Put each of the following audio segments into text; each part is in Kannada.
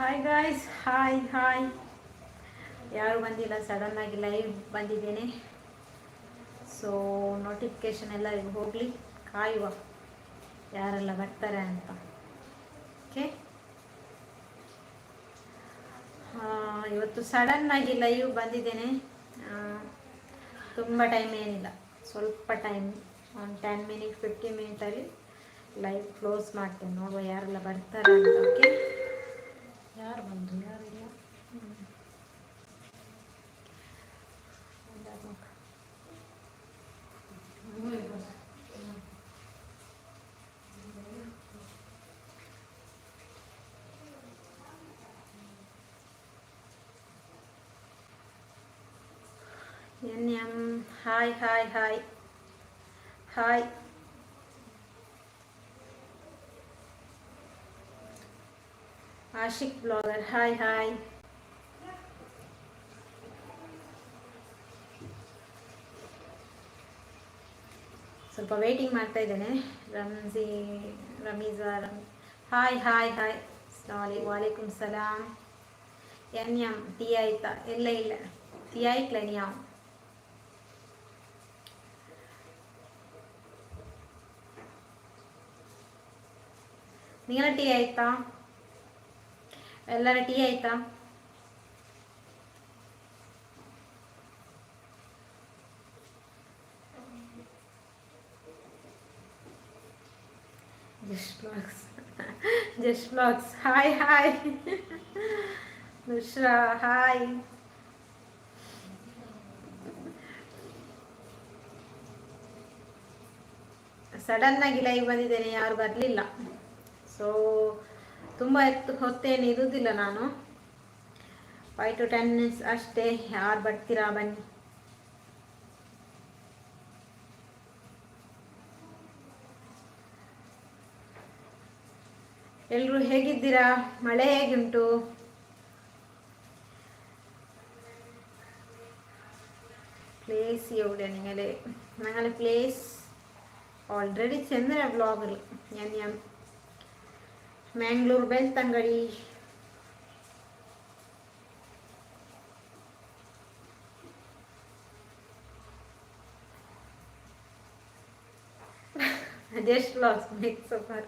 ಹಾಯ್ ಗಾಯ್ಸ್ ಹಾಯ್ ಹಾಯ್ ಯಾರು ಬಂದಿಲ್ಲ ಸಡನ್ನಾಗಿ ಲೈವ್ ಬಂದಿದ್ದೇನೆ. ಸೊ ನೋಟಿಫಿಕೇಶನ್ ಎಲ್ಲ ಹೋಗಲಿ, ಕಾಯುವ ಯಾರೆಲ್ಲ ಬರ್ತಾರೆ ಅಂತ. ಓಕೆ ಇವತ್ತು ಸಡನ್ ಆಗಿ ಲೈವ್ ಬಂದಿದ್ದೇನೆ. ತುಂಬ ಟೈಮ್ ಏನಿಲ್ಲ. ಸ್ವಲ್ಪ ಟೈಮ್ ಒಂದು ಟೆನ್ ಮಿನಿಟ್ ಫಿಫ್ಟಿ ಮಿನಿಟಲ್ಲಿ ಲೈವ್ ಕ್ಲೋಸ್ ಮಾಡ್ತೇನೆ. ನೋಡುವ ಯಾರೆಲ್ಲ ಬರ್ತಾರೆ ಅಂತ okay Hi, hi, hi. Hi. hi Ashik blogger hi hi ಸ್ವಲ್ಪ ವೇಟಿಂಗ್ ಮಾಡ್ತಾ ಇದ್ದೇನೆ ರಂಜಿ ರಮೀಜಾ ರಮ್ ಹಾಯ್ ಹಾಯ್ ಹಾಯ್ ಸಾಲಿ ವಾಲೇಕುಮ್ ಸಲಾಮ್ ಎನ್ ಎಂ ಟೀ ಆಯ್ತಾ ಇಲ್ಲ ಇಲ್ಲ ಟೀ ಆಯ್ತಲ್ಲ ನೀವು ನಿಂಗಳ ಟೀ ಆಯ್ತಾ ಎಲ್ಲರ ಟೀ ಆಯ್ತಾ? Just blogs just blogs hi hi Nushra hi ಸಡನ್ನಾಗಿ ಲೈವ್ ಬಂದಿದ್ದೇನೆ, ಯಾರು ಬರಲಿಲ್ಲ. ಸೊ ತುಂಬ ಎತ್ತು ಹೊತ್ತೇನು ಇರುವುದಿಲ್ಲ ನಾನು ಫೈವ್ ಟು ಟೆನ್ ಮಿನಿಟ್ಸ್ ಅಷ್ಟೇ ಯಾರು ಬರ್ತೀರಾ ಬನ್ನಿ ಎಲ್ಲರೂ ಹೇಗಿದ್ದೀರಾ ಮಳೆ ಹೇಗುಂಟು പ്ലേസ് എവിടെ നിങ്ങൾ ഞങ്ങൾ പ്ലേസ് ഓൾറെഡി ചെന്ന വ്ളോഗിൽ ഞാൻ ഞാൻ Mangalore Belthangady just lost make so far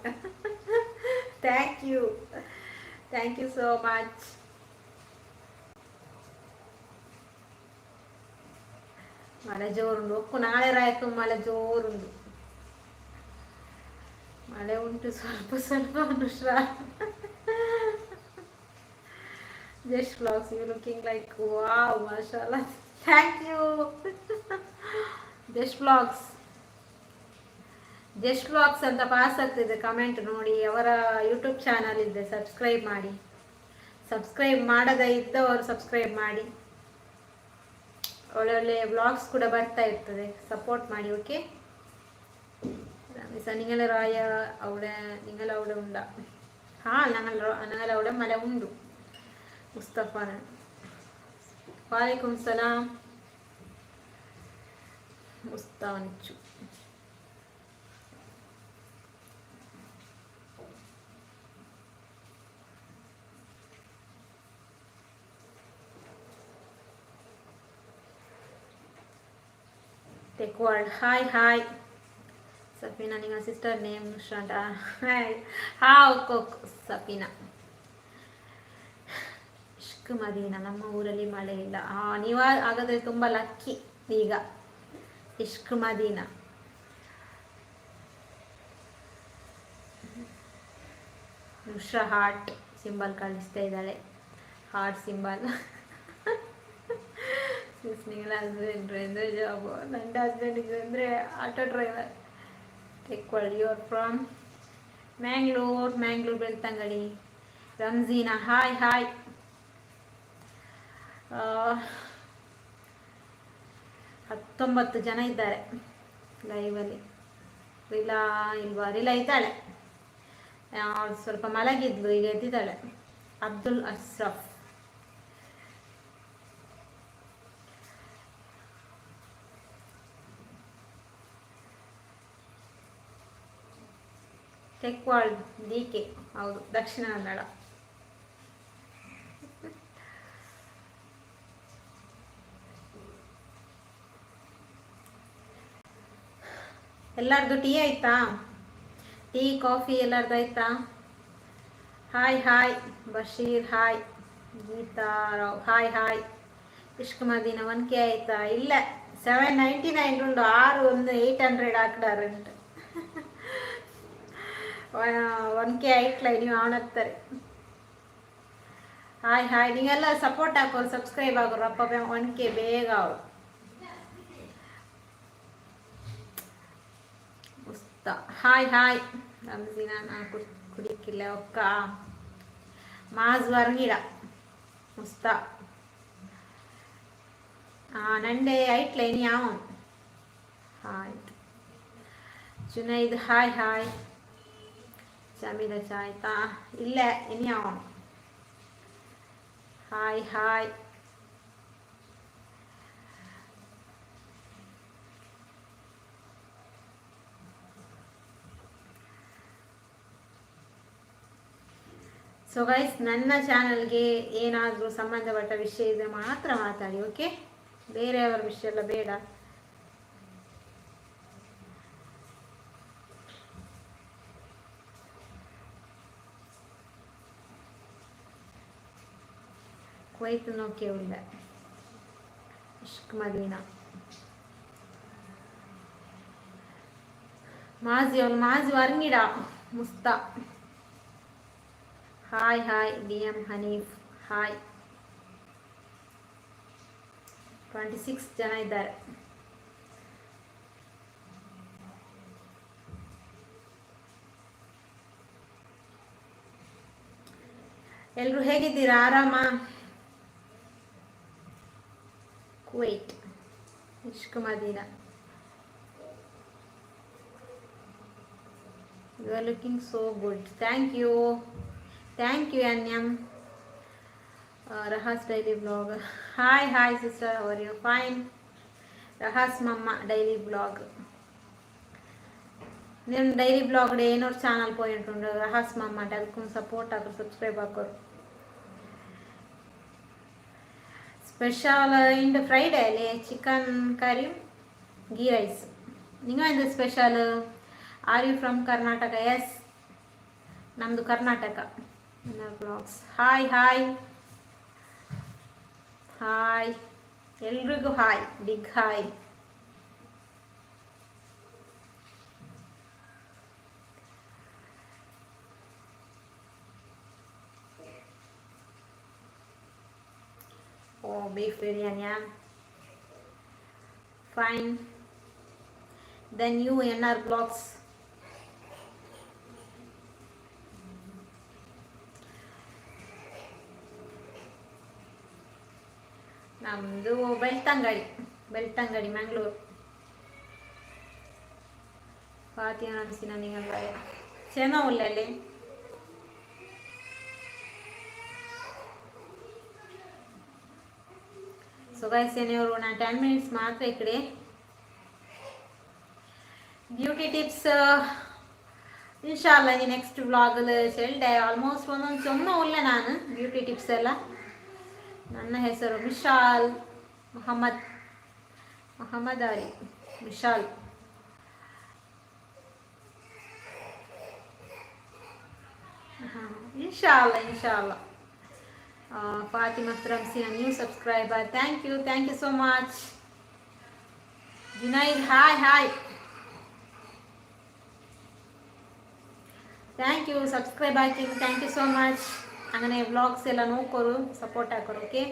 thank you thank you so much ಮಳೆ ಜೋರುಂಡು ಒಕ್ಕು ನಾಳೆ ರಾಯ್ತು ಮಳೆ ಜೋರುಂಡು ಮಳೆ ಉಂಟು, ಸ್ವಲ್ಪ ಸ್ವಲ್ಪ Anushra just blogs you looking like wow ಮಾಶಾಲ thank you just blogs just blogs ಅಂತ ಪಾಸ್ ಆಗ್ತಿದೆ ಕಮೆಂಟ್ ನೋಡಿ. ಅವರ ಯೂಟ್ಯೂಬ್ ಚಾನಲ್ ಇದೆ ಸಬ್ಸ್ಕ್ರೈಬ್ ಮಾಡಿ. ಸಬ್ಸ್ಕ್ರೈಬ್ ಮಾಡದೇ ಇದ್ದವರು ಸಬ್ಸ್ಕ್ರೈಬ್ ಮಾಡಿ. ಒಳ್ಳೊಳ್ಳೆ ಬ್ಲಾಗ್ಸ್ ಕೂಡ ಬರ್ತಾ ಇರ್ತದೆ. ಸಪೋರ್ಟ್ ಮಾಡಿ ಓಕೆ നിങ്ങളായ അവിടെ നിങ്ങൾ അവിടെ ഉണ്ടാ. ആ ഞങ്ങൾ ഞങ്ങൾ അവിടെ മല ഉണ്ട് മുസ്തഫ വാലൈക്കും സലാം മുസ്തവനിച്ചു ഹായ് ഹായ്. ಸಫೀನಾ ನಿಮ್ಮ ಸಿಸ್ಟರ್ ನೇಮ್ ಶಾಂಟ ಹಾ ಕೋಕ್, ಸಫೀನಾ. ಇಷ್ಕ್ ಮದೀನ ನಮ್ಮ ಊರಲ್ಲಿ ಮಳೆ ಇಲ್ಲ. ಹಾ ನೀವು ಹಾಗಾದ್ರೆ ತುಂಬ ಲಕ್ಕಿ ಈಗ. ಇಷ್ಕ್ ಮದೀನ ನುಶ್ರಾ ಹಾರ್ಟ್ ಸಿಂಬಲ್ ಕಳಿಸ್ತಾ ಇದ್ದಾಳೆ. ಹಾರ್ಟ್ ಸಿಂಬಲ್ ನಿಂಗಳ ಹಸ್ಬೆಂಡ್ರು ಅಂದರೆ ಜಾಬು ನನ್ನ ಹಸ್ಬೆಂಡಿಗೆ ಅಂದರೆ auto driver ಟೆಕ್ವಲ್ you are from Mangalore Mangalore Belthangady Ranjeena hi hi ಹತ್ತೊಂಬತ್ತು ಜನ ಇದ್ದಾರೆ ಲೈವಲ್ಲಿ ರಿಲಾ ಇಲ್ವಾ? ರಿಲಾ ಇದ್ದಾಳೆ. ಸ್ವಲ್ಪ ಮಲಗಿದ್ಲು, ಈಗ ಎದ್ದಿದ್ದಾಳೆ. ಅಬ್ದುಲ್ ಅಶ್ರಫ್. ತೆಕ್ವಾಳ್, D K. ಹೌದು, ದಕ್ಷಿಣ ಕನ್ನಡ. ಎಲ್ಲಾರ್ದು ಟೀ ಆಯ್ತಾ? ಟೀ, ಕಾಫಿ ಎಲ್ಲಾರ್ದು ಆಯ್ತಾ? Hi hi, Basheer, hi, Geeta Rao, hi hi. ಇಷ್ಕಮದಿನ one K ಆಯ್ತಾ? ಇಲ್ಲ ಸೆವೆನ್ ನೈಂಟಿ ನೈನ್ ರುಂಡು ಆರು ಒಂದು ಏಯ್ಟ್ ಹಂಡ್ರೆಡ್ ಹಾಕ್ಡಾರಂಟು ಒನ್ ಕೆ ನೀವು ನೀವು ಆಗ್ತಾರೆ. ಹಾಯ್ ಹಾಯ್, ನೀವೆಲ್ಲ ಸಪೋರ್ಟ್ ಹಾಕೋರು ಸಬ್ಸ್ಕ್ರೈಬ್ ಆಗೋರು, ಅಪ್ಪ ಒನ್ ಕೆ ಬೇಗ ಅವರು ಹಾಯ್ ಹಾಯ್. ರಂಜಿನ ನಾನು ಕುಡಿ ಕುಡಿಕ್ಕಿಲ್ಲ ಒಕ್ಕ. ಮಾಜ್ ವರ್ಗಿಡ ಮುಸ್ತಾ ನಂಡೆ ಐಟ್ಲೆ ಇನಿ ಯಾವ ಆಯ್ತು ಜುನೈದ್ ಹಾಯ್ ಹಾಯ್. ಜಮೀಲ ಚಾಯ್ತಾ ಇಲ್ಲ ಇನ್ಯಾವ ಹಾಯ್ ಹಾಯ್ ಸೊ ಗೈಸ್ ನನ್ನ ಚಾನಲ್ಗೆ ಏನಾದರೂ ಸಂಬಂಧಪಟ್ಟ ವಿಷಯ ಇದ್ರೆ ಮಾತ್ರ ಮಾತಾಡಿ ಓಕೆ ಬೇರೆಯವರ ವಿಷಯ ಎಲ್ಲ ಬೇಡ. ಹೋಯ್ತು ನೋಕೆ ಉಂಡೆ ಇಷ್ಕ್ ಮದೀನ ಮಾಜಿ ಅವ್ಳು ಮಾಜಿ ವರ್ಮಿಡ ಮುಸ್ತಾ. Hi hi, D M Haneef, hi. Twenty six ಜನ ಇದ್ದಾರೆ. ಎಲ್ಲರೂ ಹೇಗಿದ್ದೀರಾ? ಆರಾಮ? Wait, let's Madina. You are looking so good. Thank you. Thank you, Anyam. Uh, Rahas Daily Vlog. Hi, hi, sister. How are you? Fine. Rahas Mama Daily Vlog. I daily vlog day in our channel. Rahas Mama. Tell support subscribe. Special into Friday ಅಲ್ಲಿ ಚಿಕನ್ ಕರಿ ಗೀ ರೈಸ್ ನೀವು ಎಂದ special are you from Karnataka yes ನಮ್ಮದು Karnataka blogs hi hi hi ಎಲ್ರಿಗೂ hi big hi Oh, beef biryani, yeah. Fine. Then you NR blocks. ನಮ್ಮದು ಬೆಳ್ತಂಗಡಿ ಬೆಳ್ತಂಗಡಿ ಮಂಗಳೂರು ಫಾತಿಮಾ ಅನಿಸಿನ ನಿಂಗೆ ಚೆನ್ನಾಗಿಲ್ಲ ಸೊ ಗೈಸ್ ಏನಿವರು ನಾನು ಟೆನ್ ಮಿನಿಟ್ಸ್ ಮಾತ್ರ ಈ ಕಡೆ ಬ್ಯೂಟಿ ಟಿಪ್ಸ್ ಇನ್ಶಾಲ್ಲ ಈ ನೆಕ್ಸ್ಟ್ ವ್ಲಾಗಲ್ಲಿ ಚೆಲ್ಡೆ ಆಲ್ಮೋಸ್ಟ್ ಒಂದೊಂದು ಸುಮ್ಮನೆ ಒಳ್ಳೆ ನಾನು ಬ್ಯೂಟಿ ಟಿಪ್ಸ್ ಎಲ್ಲ ನನ್ನ ಹೆಸರು ವಿಶಾಲ್ ಮೊಹಮ್ಮದ್ ಮೊಹಮ್ಮದ್ ಅಲಿ ವಿಶಾಲ್ ಹಾಂ ಇನ್ಶಾಲ್ಲ ಇನ್ಶಾಲ್ಲ Fatima Tramsi, a new subscriber. Thank you, thank you so much. Junaid, hi, hi. Thank you subscribe hockey thank you so much ಹಾಗೇ ವ್ಲಾಗ್ಸ್ ಎಲ್ಲ ನೋಡ್ಕೋರು ಸಪೋರ್ಟ್ ಹಾಕೋರು okay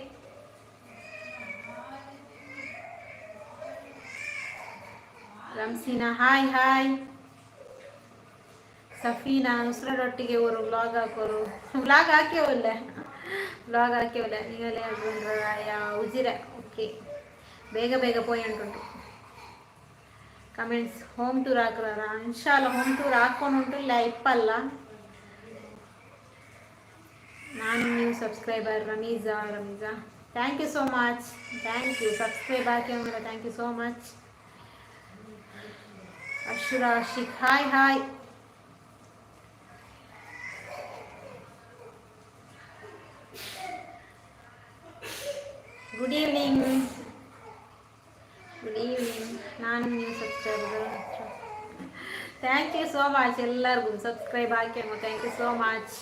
Ramseena hi hi Safeena ನುಸ್ರದೊಟ್ಟಿಗೆ ಅವರು ವ್ಲಾಗ್ ಹಾಕೋರು ವ್ಲಾಗ್ ಹಾಕಿವಲ್ಲ ಬ್ಲಾಗ್ ಹಾಕಿವಲ್ಲ ನೀವೆಲ್ಲ ಉಜಿರೆ. ಓಕೆ ಬೇಗ ಬೇಗ ಪೋಯಿ ಅಂಟುಂಟು ಕಮೆಂಟ್ಸ್ ಹೋಮ್ ಟೂರ್ ಹಾಕ್ರಾರ? ಇನ್ಶಾಲ್ಲ ಹೋಮ್ ಟೂರ್ ಹಾಕೊಂಡು ಇಲ್ಲ, ಇಪ್ಪಲ್ಲ. ನಾನು ನೀವು subscriber Rameeza Rameeza. Thank you so much thank you subscribe hockey thank you so much ಅಶ್ರಾಶಿ hi hi good evening good evening ನಾನು ನೀವು subscriber thank you so much ಎಲ್ಲರಿಗೂ subscribe hockey thank you so much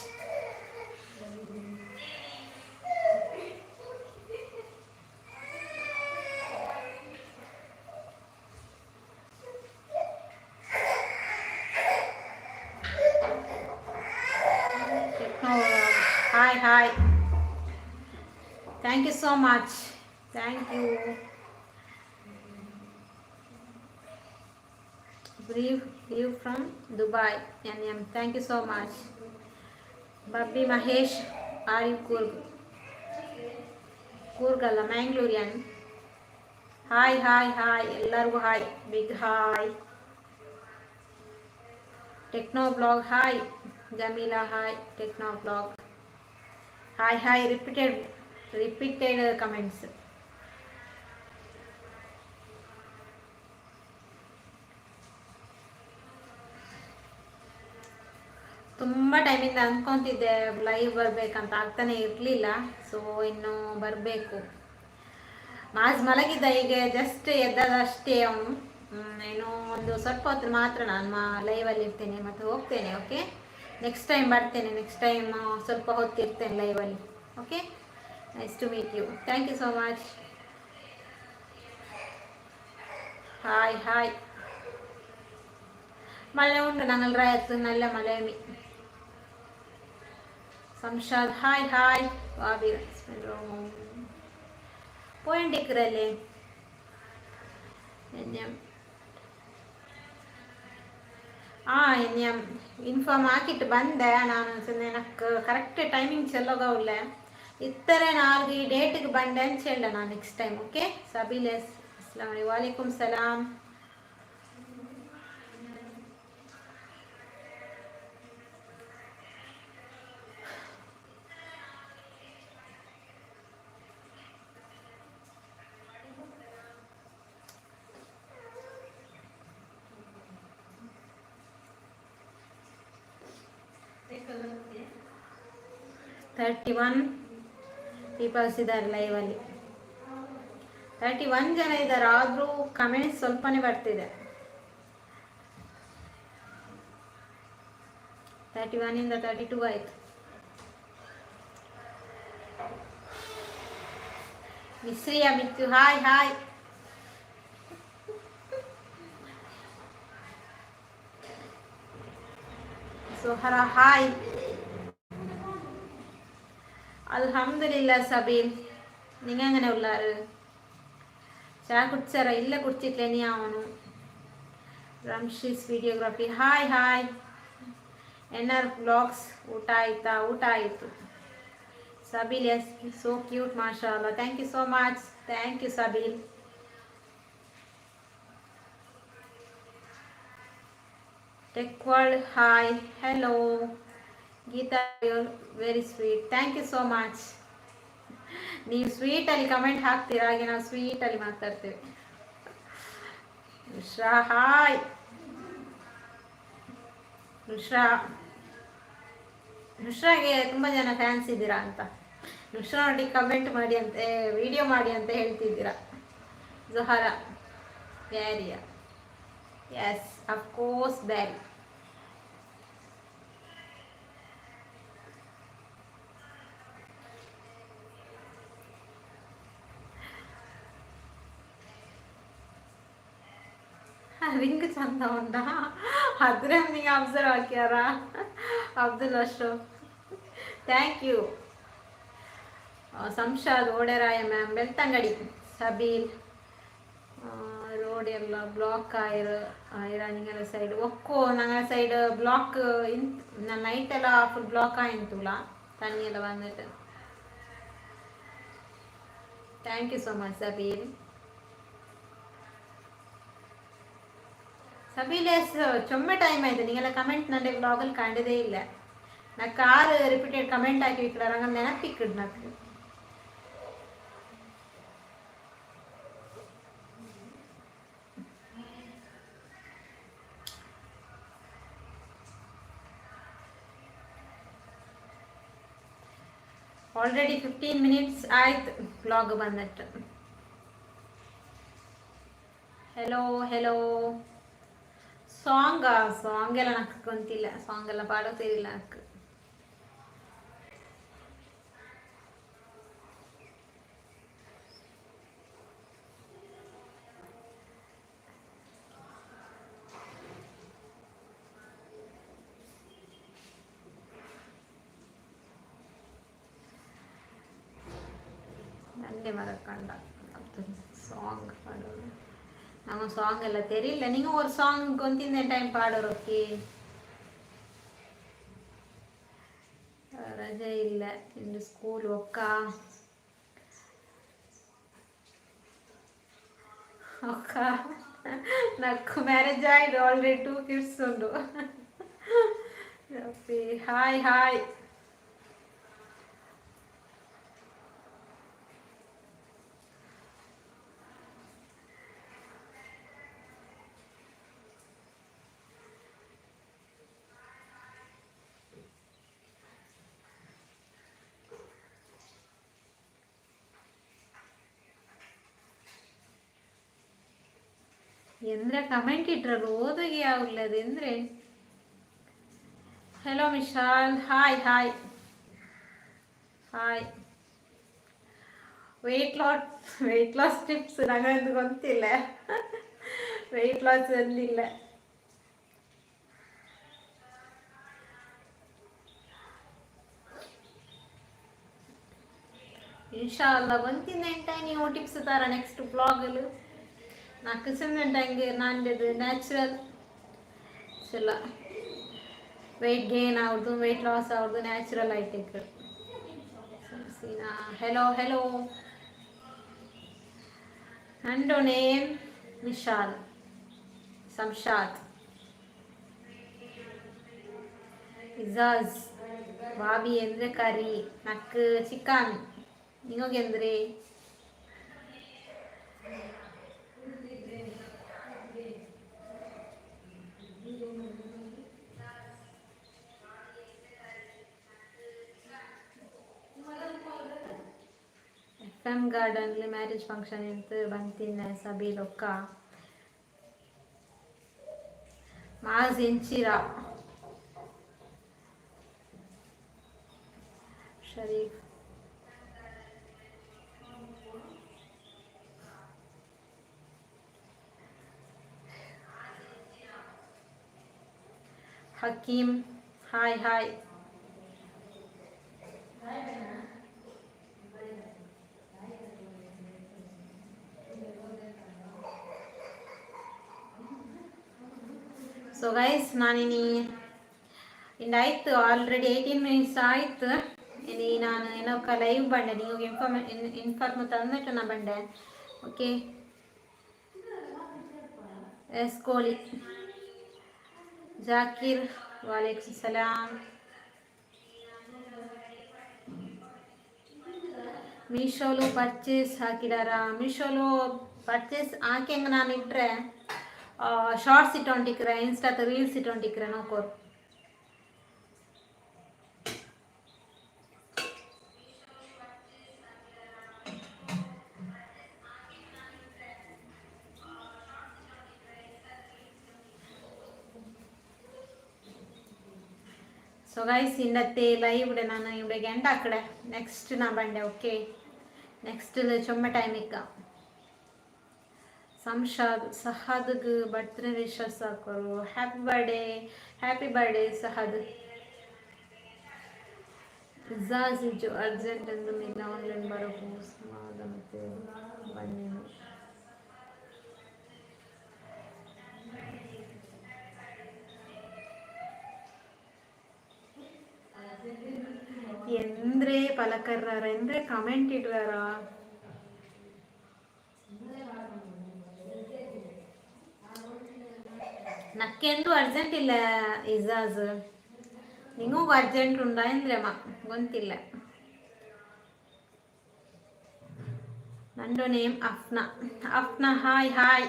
hi hi thank you so much thank you brief you from Dubai NM thank you so much Babbi Mahesh are you Kurg ಕೂರ್ಗಲ್ಲ Mangalorean hi hi hi ಎಲ್ಲರಿಗೂ hi big hi techno blog hi Jameela hi techno blog hi hi repeated Repeated comments ತುಂಬ ಟೈಮಿಂದ ಅಂದ್ಕೊತಿದ್ದೆ ಲೈವ್ ಬರಬೇಕಂತ ಆಗ್ತಾನೆ ಇರಲಿಲ್ಲ. ಸೊ ಇನ್ನು ಬರಬೇಕು. ಮಾಜ್ ಮಲಗಿದ್ದ ಈಗ ಜಸ್ಟ್ ಎದ್ದದಷ್ಟೇ ಅವನು. ಏನೋ ಒಂದು ಸ್ವಲ್ಪ ಹೊತ್ತು ಮಾತ್ರ ನಾನು ಮಾ ಲೈವಲ್ಲಿ ಇರ್ತೇನೆ. ಮತ್ತು ಹೋಗ್ತೇನೆ ಓಕೆ ನೆಕ್ಸ್ಟ್ ಟೈಮ್ ಬರ್ತೇನೆ ನೆಕ್ಸ್ಟ್ ಟೈಮ್ ಸ್ವಲ್ಪ ಹೊತ್ತು ಇರ್ತೇನೆ ಲೈವಲ್ಲಿ okay nice to meet you thank you so much hi hi മഴ ഉണ്ട് ഞങ്ങൾ രായത്ത് നല്ല മലയമി സംഷാദ് ഹായ് ഹായ് ബാബി പോയിണ്ടിക്കറല്ലേ എന്നെ ಆ ഞാൻ ಇನ್ಫಾರ್ಮ್ ಹಾಕಿಟ್ಟು ಬಂದೆ ನಾನು ನನಗೆ ಕರೆಕ್ಟ್ ಟೈಮಿಂಗ್ ಚೆಲ್ಲೋಗವ್ಲೆ ఇత్తరే నాలుగు ఈ డేట్కి బండి అని చేయండి నా నెక్స్ట్ టైం ఓకే సబీలెస్ అస్సలం వాలేకుమ్ సలాం. థర్టీ వన్ ದೀಪಾವಳಿಸಿದ್ದಾರೆ ಲೈವಲ್ಲಿ ತರ್ಟಿ ಒನ್ ಜನ ಇದ್ದಾರೆ ಆದರೂ ಕಮೆಂಟ್ಸ್ ಸ್ವಲ್ಪನೇ ಬರ್ತಿದೆ. ತರ್ಟಿ ಒನ್ನಿಂದ ತರ್ಟಿ ಟೂ ಆಯಿತು. ಮಿಸ್ರಿಯ ಮಿತ್ಯು ಹಾಯ್ ಹಾಯ್ ಸೋಹರ ಹಾಯ್ അലഹമില്ല സബീൻ. നിങ്ങൾ എങ്ങനെ ഉള്ളാറ് ചാ കുടിച്ചാറ ഇല്ല കുടിച്ചിട്ടില്ല. ഇനി ആവണു. Ramshees videography. Hi hi. N blogs ಊಟ ഊട്ടായിത്തു. ಊಟ yes so cute so thank you so much thank you much ടെക്വാൾ hi. Hello Geeta, you're very sweet. Thank you so much. ನೀವು ಸ್ವೀಟಲ್ಲಿ ಕಮೆಂಟ್ ಹಾಕ್ತೀರಾ? ಹಾಗೆ ನಾವು ಸ್ವೀಟಲ್ಲಿ ಮಾತಾಡ್ತೇವೆ. ನುಶ್ರಾ ಹಾಯ್ ನುಶ್ರಾ ನುಶ್ರಾಗೆ ತುಂಬ ಜನ ಫ್ಯಾನ್ಸ್ ಇದ್ದೀರಾ ಅಂತ. ನುಶ್ರಾ ನೋಡಿ ಕಮೆಂಟ್ ಮಾಡಿ ಅಂತ ವಿಡಿಯೋ ಮಾಡಿ ಅಂತ ಹೇಳ್ತಿದ್ದೀರಾ. ಜೊಹರ ಬ್ಯಾರಿಯಾ yes of course Beary ring ಚಂದ ಉಂಟ ಅದ್ರ ನೀವು ಅಬ್ಸರ್ವ್ ಹಾಕ್ಯಾರ ಅಬ್ದುಲ್ ಅಶ್ರಫ್ ಥ್ಯಾಂಕ್ ಯು ಸಂಶಾದ್ ಓಡೆರಾಯ ಮ್ಯಾಮ್ ಬೆಳ್ತಂಗಡಿ ಸಬೀಲ್ ರೋಡ್ ಎಲ್ಲ block ಆಯಿರ ಆಯಿರ ನಿಂಗಲ side ಒಕ್ಕೋ ನಂಗಲ side block in night ಎಲ್ಲ ಫುಲ್ ಬ್ಲಾಕ್ ಆಯ್ತುಲ ತಣ್ಣಿ ಎಲ್ಲ ಬಂದಿಟ್ಟು thank you so Sabeel ಸಬೀಲೇಸ್ ಚೊಮ್ಮೆ time ಆಯ್ತು ನೀವೆಲ್ಲ ಕಮೆಂಟ್ ನನಗೆ ಬ್ಲಾಗಲ್ಲಿ ಕಂಡದೇ ಇಲ್ಲ ನಾ ಕಾರ್ ರಿಪೀಟೆಡ್ ಕಮೆಂಟ್ ಹಾಕಿ ಇಕ್ಕಡ ನಂಗೆ ನೆನಪಿಕ್ಕಡ್ నాకు ಆಲ್ರೆಡಿ ಫಿಫ್ಟೀನ್ ಮಿನಿಟ್ಸ್ ಆಯ್ತು ಬ್ಲಾಗ್ ಬಂದಟ್ಟು ಹೆಲೋ ಹೆಲೋ ಸಾಂಗ ಸಾಂಗ ಸಾಂಗ್ ಎಲ್ಲ ನಕ್ಕ ಗೊಂತಿಲ್ಲ ಸಾಂಗ್ ಎಲ್ಲ ಪಾಡೋ ಸೇರಿಲ್ಲ ನಕ್ಕ ಸಾಂಗ್ ಎಲ್ಲ ತೆರಿಲ್ಲ ನಿಂಗೆ ಒಂದು ಸಾಂಗ್ ಗೊಂತಿಂದ ಟೈಮ್ ಪಾಡೋರಕ್ಕಿ ರಜೆ ಇಲ್ಲ ಇಂದು ಸ್ಕೂಲ್ ಒಕ್ಕ ಒಕ್ಕ నాకు మ్యారేజ్ అయ్యింది ఆల్రెడీ టూ కిడ్స్ ఉండు హాయ్ హాయ్ ಎಂದ್ರೆ ಕಮೆಂಟ್ ಇಟ್ರಲ್ಲ, ಓದೋಗಿ ಯಾವಿಲ್ಲದು ಎಂದ್ರೆ? Hello Mishal hi hi hi weight loss weight loss tips ನನಗಂದು ಗೊತ್ತಿಲ್ಲ. ವೆಯ್ಟ್ ಲಾಸ್ ಅಂದಿಲ್ಲ. ಇನ್ಶಾ ಅಲ್ಲ ಬಂತಿಂದ ಎಂಟ ನೀವು ಟಿಪ್ಸ್ ತರ ನೆಕ್ಸ್ಟ್ ಬ್ಲಾಗಲ್ಲಿ నాకు సిమెంట్ ಹಂಗೆ ನಾನಿದ್ದು ನ್ಯಾಚುರಲ್ ಎಲ್ಲ ವೆಯ್ಟ್ ಗೇನ್ ಅವ್ರದ್ದು ವೆಯ್ಟ್ ಲಾಸ್ ಅವ್ರದ್ದು ನ್ಯಾಚುರಲ್ ಐತೆ ಸೀನಾ ಹೆಲೋ ಹೆಲೋ ಅಂಡೋ ನೇಮ್ ನಿಶಾಲ್ ಸಂಶಾದ್ ಇಜಾಜ್ ಬಾಬಿ ಎಂದ್ರೆ ಕರಿ ನಕ್ ಚಿಕನ್ ನಿಮಗೆಂದ್ರೆ ಅಂದರೆ ಎಫ್ ಗಾರ್ಡನ್ಲಿ ಮ್ಯಾರೇಜ್ ಫಂಕ್ಷನ್ ಅಂತ ಬಂತಿನ ಸಭೆ ಲೊಕ್ಕ ಮಾಸ್ ಎಂಚಿರ Sharif Hakeem hi hi guys ನಾನಿನಿ ಇಂದಾಯ್ತು ಆಲ್ರೆಡಿ ಏಯ್ಟೀನ್ ಮಿನಿಟ್ಸ್ ಆಯಿತು ಇನಿ ನಾನು ಏನೋ ಲೈವ್ ಬಂಡೆ ನೀವು ಇನ್ಫಾರ್ಮ್ ಇನ್ಫಾರ್ಮ್ ತಂದಿಟ್ಟು ನಾ ಬಂಡೆ ಓಕೆ ಎಸ್ ಕೋಳಿ ಜಾಕಿರ್ ವಾಲೇಕುಮ್ ಸಲಾಮ್ ಮೀಶೋಲು ಪರ್ಚೇಸ್ ಹಾಕಿದಾರ ಮೀಶೋಲು ಪರ್ಚೇಸ್ ಹಾಕಿ ನಾನು ಇಟ್ಟರೆ ಶಾರ್ಟ್ಸ್ ಇಟ್ಟೊಂಡಿಕ್ರೆ ಇನ್ಸ್ಟಾತ್ ರೀಲ್ಸ್ ಇಟ್ಟೊಂಡಿಕ್ರೆ ನೋಕೋರು ಸೊ ಗೈಸ್ ಇಂಡತ್ತೆ ಲೈವ್ ನಾನು ಇವಾಗ ಎಂಡ ಆಕಡೆ ನೆಕ್ಸ್ಟ್ ನಾ ಬಂಡೆ ಓಕೆ ನೆಕ್ಸ್ಟ್ ಚೊಮ್ಮೆ ಟೈಮಿಕ್ಕ ಸಂಶಾದ್ ಸಹದಗ್ ಬರ್ತ್ಡೇ ವಿಶಸ್ ಹಾಕೋರು. Happy birthday happy birthday Sahad ಇಜಾಜಿಜು urgent ಅಂದ್ರೆ ನಿನ್ನ ಆನ್ಲೈನ್ ಬರೋಕು ಮತ್ತೆ ಬನ್ನಿ. ಎಂದ್ರೆ ಪಲಕರ್ರಾರ ಎಂದ್ರೆ ಕಮೆಂಟ್ ಇಡುವಾರ ನಕ್ಕೆಂದು ಅರ್ಜೆಂಟ್ ಇಲ್ಲ ಇಜಾಜ್ ನಿಂಗೂ ಅರ್ಜೆಂಟ್ ಉಂಡ ಅಂದ್ರೆ ಅಮ್ಮ ಗೊತ್ತಿಲ್ಲ. ನಂದು name Afna. Afna hi hi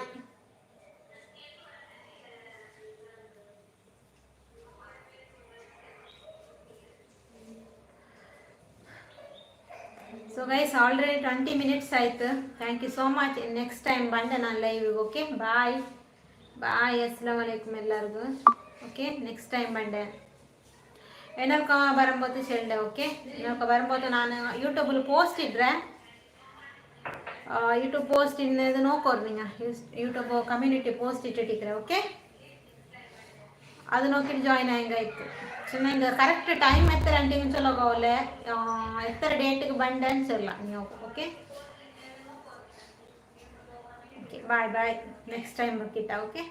so guys already twenty minutes ಆಯ್ತು. Thank you so much next time ಬಂದೆ ನಾನು ಲೈವ್ ಓಕೆ ಬಾಯ್ பாய் அஸ்லாம் வலைக்கும் எல்லாருக்கும் ஓகே நெக்ஸ்ட் டைம் பண்ணுறேன் எனக்கு வரும்போது சொல்ல ஓகே எனக்கு வரும்போது நான் ಯೂಟ್ಯೂಬಲ್ಲಿ ಪೋಸ್ಟ್ ಇಡ್ರೆ ಯೂಟ್ಯೂಬ್ ಪೋಸ್ಟ್ ಇನ್ನದು ನೋಕೋರು ನಿಂಗೆ ಯೂಟ್ಯೂಬ್ ಕಮ್ಯುನಿಟಿ ಪೋಸ್ಟ್ ಇಟ್ಟಿಟ್ಟಿಕ್ರೆ ಓಕೆ ಅದು ನೋಕಿಟ್ಟು ಜಾಯ್ನ್ ಆಯ್ತು ಸೊ ನಂಗೆ ಕರೆಕ್ಟ್ ಟೈಮ್ ಎತ್ತರ ಅಂಟಿಂಗ್ ಚಲೋ ಎತ್ತರ ಡೇಟಿಗೆ ಬಂಡ ಅನ್ಸಲ್ಲ ನೀವು okay bye bye next time ಬೇಕಿಟ್ಟ okay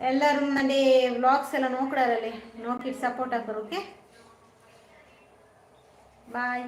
ಎಲ್ಲರೂ ಮನೆ ವ್ಲಾಗ್ಸ್ ಎಲ್ಲ ನೋಡ್ಕೊಡಾರಲ್ಲಿ ನೋಡ್ಕಿಟ್ಟು ಸಪೋರ್ಟ್ ಹಾಕೋರು ಓಕೆ ಬಾಯ್